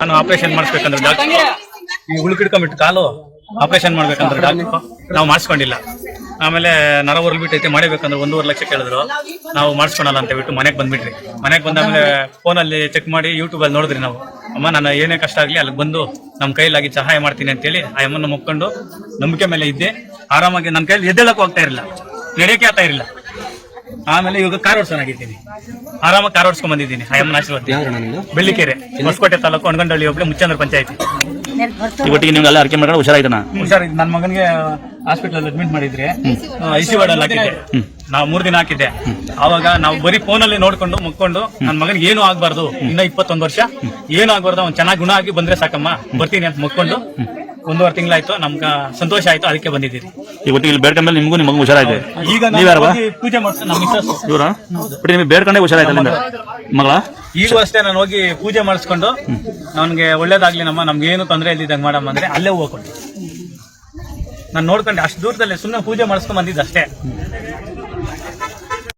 ನಾನು ಆಪರೇಷನ್ ಮಾಡಿಸ್ಬೇಕಂದ್ರೆ ಡಾಕ್ಟರ್. ಈ ಉಳ್ಕಿಡ್ಕೊಂಬಿಟ್ಟು ಕಾಲು ಆಪರೇಷನ್ ಮಾಡ್ಬೇಕಂದ್ರೆ ಡಾಕ್ಟರ್. ನಾವು ಮಾಡಿಸ್ಕೊಂಡಿಲ್ಲ. ಆಮೇಲೆ ನರ ಬಿಟ್ಟೈತೆ ಮಾಡಬೇಕಂದ್ರೆ ಒಂದೂವರೆ ಲಕ್ಷ ಕೇಳಿದ್ರು. ನಾವು ಮಾಡಿಸ್ಕೊಳಲ್ಲ ಅಂತ ಬಿಟ್ಟು ಮನೆಗೆ ಬಂದ್ಬಿಟ್ರಿ ಮನೆಗೆ ಬಂದಾದ್ಮೇಲೆ ಫೋನಲ್ಲಿ ಚೆಕ್ ಮಾಡಿ ಯೂಟ್ಯೂಬ್ ಅಲ್ಲಿ ನೋಡಿದ್ರಿ ನಾವು. ಅಮ್ಮ ನಾನು ಏನೇ ಕಷ್ಟ ಆಗಲಿ ಅಲ್ಲಿಗೆ ಬಂದು ನಮ್ಮ ಕೈಲಾಗಿ ಸಹಾಯ ಮಾಡ್ತೀನಿ ಅಂತೇಳಿ ಆ ಅಮ್ಮನ ಮುಕ್ಕೊಂಡು ನಂಬಿಕೆ ಮೇಲೆ ಇದ್ದೆ. ಆರಾಮಾಗಿ ನನ್ನ ಕೈಲಿ ಎದ್ದೇಳಕ್ಕೂ ಆಗ್ತಾ ಇರಲಿಲ್ಲ. ನಡೆಯೋಕೆ ಆಗ್ತಾ ಇರಲಿಲ್ಲ. ಆಮೇಲೆ ಇವಾಗ ಕಾರ್ ಓಡಿಸೋನಾಗಿದ್ದೀನಿ ಆರಾಮಾಗಿ ಕಾರ್ ಓಡಿಸ್ಕೊಂಡ್ ಬಂದಿದ್ದೀನಿ. ಅಯ್ಯಮ್ಮನ ಆಶೀರ್ವಾದ. ಬೆಳ್ಳಿಕೆರೆ ಹೊಸಕೋಟೆ ತಾಲೂಕು ಅಣಗಂಡಳ್ಳಿ ಒಬ್ಬಳೆ ಮುಚ್ಚಂದ್ರ ಪಂಚಾಯತಿ. ಇವತ್ತಿಗೆ ನಿಮ್ಗೆಲ್ಲ ಅರ್ಕೆ ಮಾಡ್ಕೊಂಡು ಹುಷಾರಾಯ್ತಾನ ಹುಷಾರ್ ನನ್ನ ಮಗನಿಗೆ ಹಾಸ್ಪಿಟಲ್ ಅಡ್ಮಿಟ್ ಮಾಡಿದ್ರೆ ಐ ಸಿ ವಾರ್ಡ್ ಅಲ್ಲಿ ಹಾಕಿದ್ದೆ. ನಾವು ಮೂರ್ ದಿನ ಹಾಕಿದ್ದೆ. ಅವಾಗ ನಾವು ಬರೀ ಫೋನ್ ಅಲ್ಲಿ ನೋಡ್ಕೊಂಡು ಮುಕ್ಕೊಂಡು ನನ್ನ ಮಗನಿಗೆ ಏನು ಆಗ್ಬಾರ್ದು. ಇನ್ನ ಇಪ್ಪತ್ತೊಂದು ವರ್ಷ. ಏನು ಆಗ್ಬಾರ್ದು ಅವ್ನು ಚೆನ್ನಾಗಿ ಗುಣ ಆಗಿ ಬಂದ್ರೆ ಸಾಕಮ್ಮ. ಬರ್ತೀನಿ ಅಂತ ಮುಕ್ಕೊಂಡು ಒಂದೂವರೆ ತಿಂಗಳಾಯ್ತು ನಮ್ಗ ಸಂತೋಷ ಆಯ್ತು ಅದಕ್ಕೆ ಬಂದಿದ್ದೀರಿ. ಇವತ್ತಿಗೆ ಇಲ್ಲಿ ಬೇಡ್ಕೊಂಡ್ಮೇಲೆ ನಿಮಗೂ ನಿಮಗೆ ಮಗು ಹುಷಾರಾಯ್ತು ಈಗ ನಾವು ನೀವ್ಯಾರವ ಹೋಗಿ ಪೂಜೆ ಮಾಡ್ತೀನಿ ನಮ್ಮ ಮಿಸ್ಸಸ್. ಇವರ? ಬಟ್ ನಿಮಗೆ ಬೇಡ್ಕೊಂಡೆ ಹುಷಾರಾಯ್ತು ಅಲ್ಲಿಂದ ಮಗಳ? ಈಗೂ ಅಷ್ಟೇ ನಾನು ಹೋಗಿ ಪೂಜೆ ಮಾಡಿಸ್ಕೊಂಡು ನನ್ಗೆ ಒಳ್ಳೇದಾಗ್ಲಿ ನಮ್ಮ ನಮ್ಗೆ ಏನು ತೊಂದರೆ ಇಲ್ದಿದ್ದಂಗೆ ಮಾಡಮ್ಮ ಅಂದ್ರೆ ಅಲ್ಲೇ ಹೋಗ್ಕೊಂಡು. ನಾನು ನೋಡ್ಕೊಂಡೆ ಅಷ್ಟು ದೂರದಲ್ಲಿ ಸುಮ್ಮನೆ ಪೂಜೆ ಮಾಡಿಸ್ಕೊಂಡ್ ಬಂದಿದ್ದು ಅಷ್ಟೇ.